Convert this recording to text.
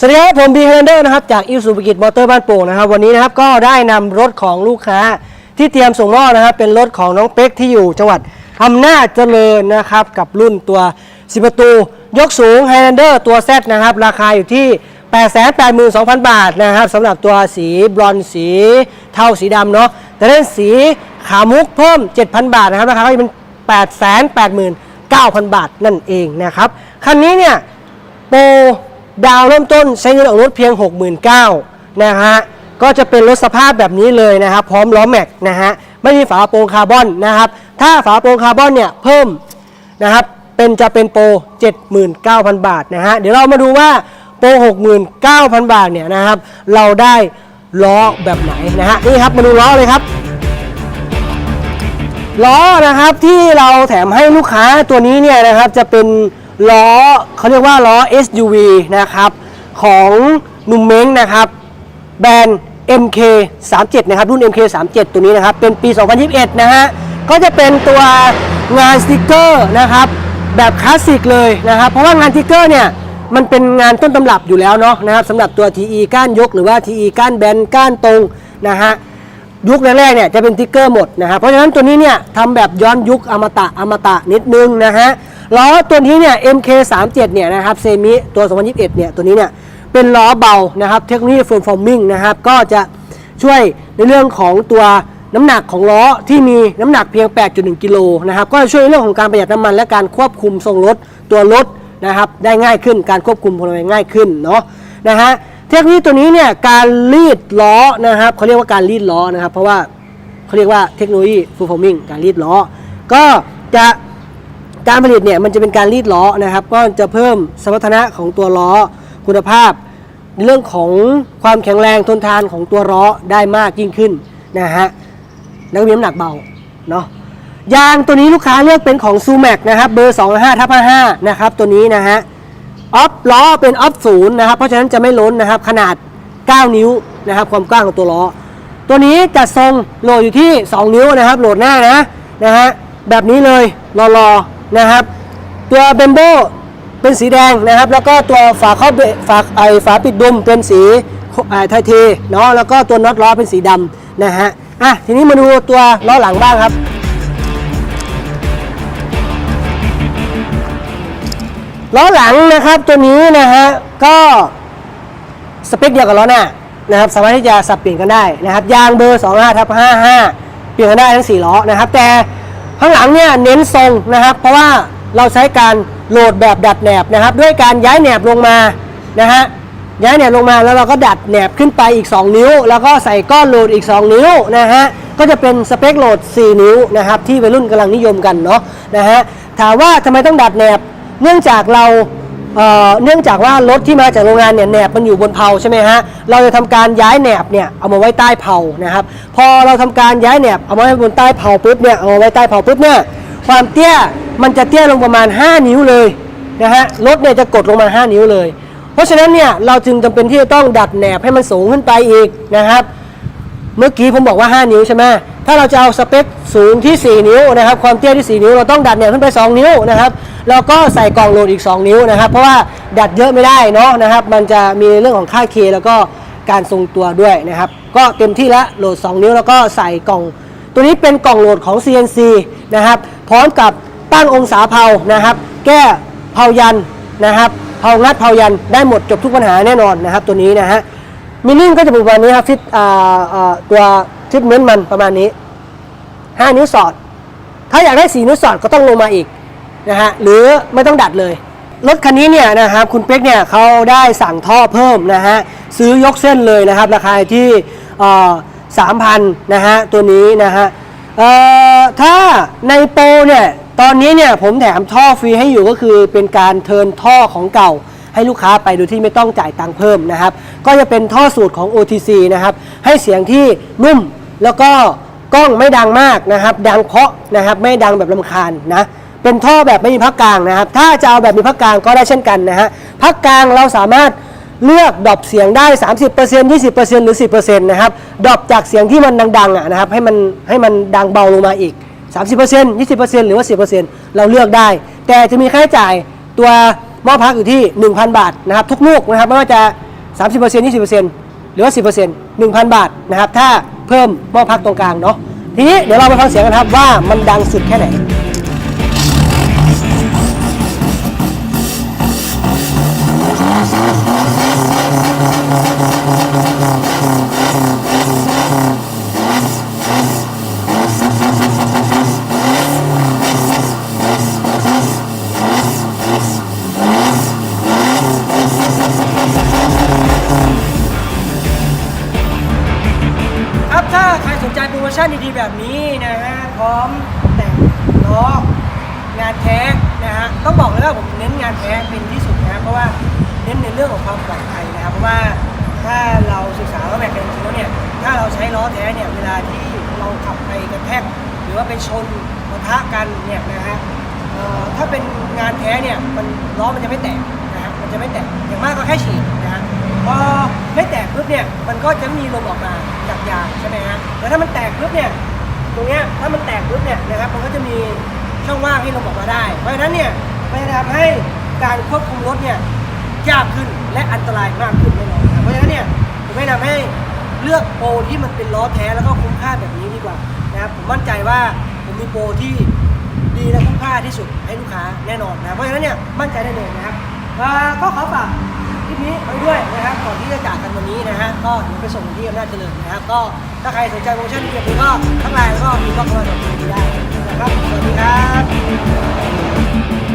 สวัสดีครับ ผมบีเฮนเดอร์นะครับ จากอิสุภกิจมอเตอร์บ้านโป่งนะครับ วันนี้นะครับก็ได้นำรถของลูกค้าที่เตรียมส่งมอบนะครับ เป็นรถของน้องเป็กที่อยู่จังหวัดอำนาจเจริญนะครับ กับรุ่นตัว10ประตู ยกสูง Highlander ตัว Z นะครับ ราคาอยู่ที่ 882,000 บาทนะครับสำหรับตัวสีบรอนซ์สีเทาสีดำเนาะแต่เล่นสีขามุกเพิ่ม 7,000 บาทนะครับราคาก็จะเป็น 889,000 บาทนั่นเองนะครับคันนี้เนี่ยโปร ดาวเริ่มต้นใช้เงินออกรถเพียง 69,000นะฮะก็จะเป็นรถสภาพแบบนี้เลยนะครับ พร้อมล้อแม็กนะฮะไม่มีฝาโปรงคาร์บอนนะครับ ถ้าฝาโปรงคาร์บอนเนี่ยเพิ่มนะครับเป็นจะเป็นโปร 79,000 บาทนะฮะเดี๋ยวเรามาดูว่าโปร 69,000 บาทเนี่ยนะครับ เราได้ล้อแบบไหนนะฮะนี่ครับมาดูล้อเลยครับล้อนะครับที่เราแถมให้ลูกค้าตัวนี้เนี่ยนะครับจะเป็น ล้อเขาเรียกว่าล้อ SUV นะครับของนุ่มเม้งนะครับแบรนด์ MK 37นะครับรุ่น MK 37ตัวนี้นะครับเป็นปี 2021 นะฮะก็จะเป็นตัวงานสติกเกอร์นะครับแบบคลาสสิกเลยนะครับเพราะว่างานสติกเกอร์เนี่ยมันเป็นงานต้นตำรับอยู่แล้วเนาะนะครับสำหรับตัว TE ก้านยกหรือว่า TE ก้านแบนก้านตรงนะฮะยุคแรกๆเนี่ยจะเป็นติ๊กเกอร์หมดนะครับเพราะฉะนั้นตัวนี้เนี่ยทำแบบย้อนยุคอมตะอมตะนิดนึงนะฮะ ล้อตัวนี้เนี่ย MK37 เนี่ยนะครับเซมิตัว 2021 เนี่ยตัวนี้เนี่ยเป็นล้อเบานะครับเทคโนโลยีเฟิร์มฟอร์มิงนะครับก็จะช่วยในเรื่องของตัวน้ำหนักของล้อที่มีน้ำหนักเพียง 8.1 กิโลนะครับก็จะช่วยในเรื่องของการประหยัดน้ำมันและการควบคุมทรงรถตัวรถนะครับได้ง่ายขึ้นการควบคุมพลเมืองง่ายขึ้นเนาะนะฮะเทคโนโลยีตัวนี้เนี่ยการรีดล้อนะครับเขาเรียกว่าการรีดล้อนะครับเพราะว่าเขาเรียกว่าเทคโนโลยีฟูลฟอร์มิงการรีดล้อ ก็จะ การผลิตเนี่ยมันจะเป็นการรีดล้อนะครับ ก็จะเพิ่มสมรรถนะของตัวล้อคุณภาพ ในเรื่องของความแข็งแรงทนทานของตัวล้อได้มากยิ่งขึ้นนะฮะแล้วก็มีน้ำหนักเบาเนาะยางตัวนี้ลูกค้าเลือกเป็นของซูแม็กนะครับเบอร์25ทับ55นะครับตัวนี้นะฮะออฟล้อเป็นออฟศูนย์นะครับเพราะฉะนั้นจะไม่ล้นนะครับขนาด 9 นิ้วนะครับความกว้างของตัวล้อ ตัวนี้จะทรงโหลดอยู่ที่ 2 นิ้วนะครับโหลดหน้านะนะฮะแบบนี้เลยรอ นะครับ ตัวเบมโบเป็นสีแดงนะครับ แล้วก็ตัวฝาเข้าเบฝาไอฝาปิดดุมเป็นสีไอไทเทเนาะแล้วก็ตัวน็อตล้อเป็นสีดำนะฮะอะทีนี้มาดูตัวล้อหลังบ้างครับล้อหลังนะครับตัวนี้นะฮะก็สเปคเดียวกับล้อหน้านะครับสามารถที่จะสับเปลี่ยนกันได้นะครับยางเบอร์ 25ทับ55 เปลี่ยนกันได้ทั้ง 4 ล้อนะครับ แต่ ข้างหลังเนี่ยเน้นทรงนะครับ เพราะว่าเราใช้การโหลดแบบดัดแหนบนะครับ ด้วยการย้ายแหนบลงมานะฮะย้ายแหนบลงมาแล้วเราก็ดัดแหนบขึ้นไปอีก 2 นิ้ว แล้วก็ใส่ก้อนโหลดอีก 2 นิ้วนะฮะก็จะเป็นสเปคโหลด 4 นิ้วนะครับที่วัยรุ่นกำลังนิยมกันเนาะนะฮะถามว่าทำไมต้องดัดแหนบ เนื่องจากเรา เเนื่องจากว่ารถที่มาจากโรงงานเนี่ยแหนบมันอยู่บนเพาใช่ไหมฮะ เราจะทำการย้ายแหนบเนี่ยเอามาไว้ใต้เพานะครับ พอเราทำการย้ายแหนบเอามาไว้บนใต้เพาปุ๊บเนี่ยเอามาไว้ใต้เพาปุ๊บเนี่ยความเตี้ยมันจะเตี้ยลงประมาณ 5 นิ้วเลยนะฮะรถเนี่ยจะกดลงมา 5 นิ้วเลย เพราะฉะนั้นเนี่ยเราจึงจำเป็นที่จะต้องดัดแหนบให้มันสูงขึ้นไปอีกนะครับ เมื่อกี้ผมบอกว่า 5 นิ้วใช่ไหม ถ้าเราจะเอาสเปคสูงที่ 4 นิ้วนะครับ ความเตี้ยที่ 4 นิ้ว เราต้องดัดแหนบขึ้นไป 2 นิ้วนะครับ แล้วก็ใส่กล่องโหลดอีก 2 นิ้วนะครับ เพราะว่าดัดเยอะไม่ได้เนาะนะครับ มันจะมีเรื่องของค่าเคแล้วก็การทรงตัวด้วยนะครับ ก็เต็มที่ละโหลด 2 นิ้วแล้วก็ใส่กล่อง ตัวนี้เป็นกล่องโหลดของ CNC นะครับ พร้อมกับตั้งองศาเผานะครับ แก้เผายันนะครับเผางัดเผายันได้หมดจบทุกปัญหาแน่นอนนะครับ ตัวนี้นะฮะมินิ่งก็จะเป็นประมาณนี้ครับฟิตตัว ฟิตเมนต์มันประมาณนี้ 5 นิ้วสอด ถ้าอยากได้ 4 นิ้วสอดก็ต้องลงมาอีกนะฮะหรือไม่ต้องดัดเลย รถคันนี้เนี่ยนะครับคุณเป๊กเนี่ยเขาได้สั่งท่อเพิ่มนะฮะซื้อยกเส้นเลยนะครับ ราคาที่สามพันนะฮะตัวนี้นะฮะถ้าในโปรเนี่ยตอนนี้เนี่ยผมแถมท่อฟรีให้อยู่ก็คือเป็นการเทินท่อของเก่าให้ลูกค้าไปโดยที่ไม่ต้องจ่ายตังค์เพิ่มนะครับ ก็จะเป็นท่อสูตรของ OTC นะครับ ให้เสียงที่นุ่ม แล้วก็กล้องไม่ดังมากนะครับ ดังเคาะนะครับ ไม่ดังแบบลำคาญนะ เป็นท่อแบบไม่มีพักกลางนะครับ ถ้าจะเอาแบบมีพักกลางก็ได้เช่นกันนะฮะ พักกลางเราสามารถเลือกดรอปเสียงได้ 30% 20%หรือ 10%นะครับ ดรอปจากเสียงที่มันดังๆอะนะครับ ให้มันให้มันดังเบาลงมาอีก 30% 20%หรือว่า 10%เราเลือกได้ แต่จะมีค่าใช้จ่ายตัวหม้อพักอยู่ที่ 1,000 บาทนะครับ ทุกลูกนะครับ ไม่ว่าจะ 30% 20%หรือว่า 10% 1,000 บาทนะครับ ถ้า เพิ่มหม้อพักตรงกลางเนาะทีนี้เดี๋ยวเราไปฟังเสียงกันครับว่ามันดังสุดแค่ไหน แบบนี้นะฮะพร้อมแต่งล้องานแท้นะฮะต้องบอกเลยว่าผมเน้นงานแท้เป็นที่สุดนะเพราะว่าเน้นในเรื่องของความปลอดภัยนะครับเพราะว่าถ้าเราศึกษาว่าแบบเป็นจริงแล้วเนี่ยถ้าเราใช้ล้อแท้เนี่ยเวลาที่เราขับไปกระแทกหรือว่าไปชนปะทะกันเนี่ยนะฮะถ้าเป็นงานแท้เนี่ยมันล้อมันจะไม่แตกนะฮะมันจะไม่แตกอย่างมากก็แค่ฉีกนะฮะ พอไม่แตกปุ๊บเนี่ยมันก็จะมีลมออกมาจากยางใช่ไหมฮะแล้วถ้ามันแตกปุ๊บเนี่ยตรงเนี้ยถ้ามันแตกปุ๊บเนี่ยนะครับมันก็จะมีช่องว่างให้ลมออกมาได้ เพราะฉะนั้นเนี่ยมันจะทำให้การควบคุมรถเนี่ยยากขึ้นและอันตรายมากขึ้นแน่นอนเพราะฉะนั้นเนี่ยผมแนะนำให้เลือกโปรที่มันเป็นล้อแท้แล้วก็คุ้มค่าแบบนี้ดีกว่านะครับผมมั่นใจว่าผมมีโปรที่ดีและคุ้มค่าที่สุดให้ลูกค้าแน่นอนนะเพราะฉะนั้นเนี่ยมั่นใจได้เลยนะครับก็ขอฝาก คลิปนี้ไปด้วยนะครับก่อนที่จะจากกันวันนี้นะฮะก็เดี๋ยวไปส่งที่อำนาจเจริญนะครับก็ถ้าใครสนใจโปรโมชั่นดีแบบนี้ก็ทักไลน์แล้วก็มีข้อความสอบถามได้นะครับสวัสดีครับ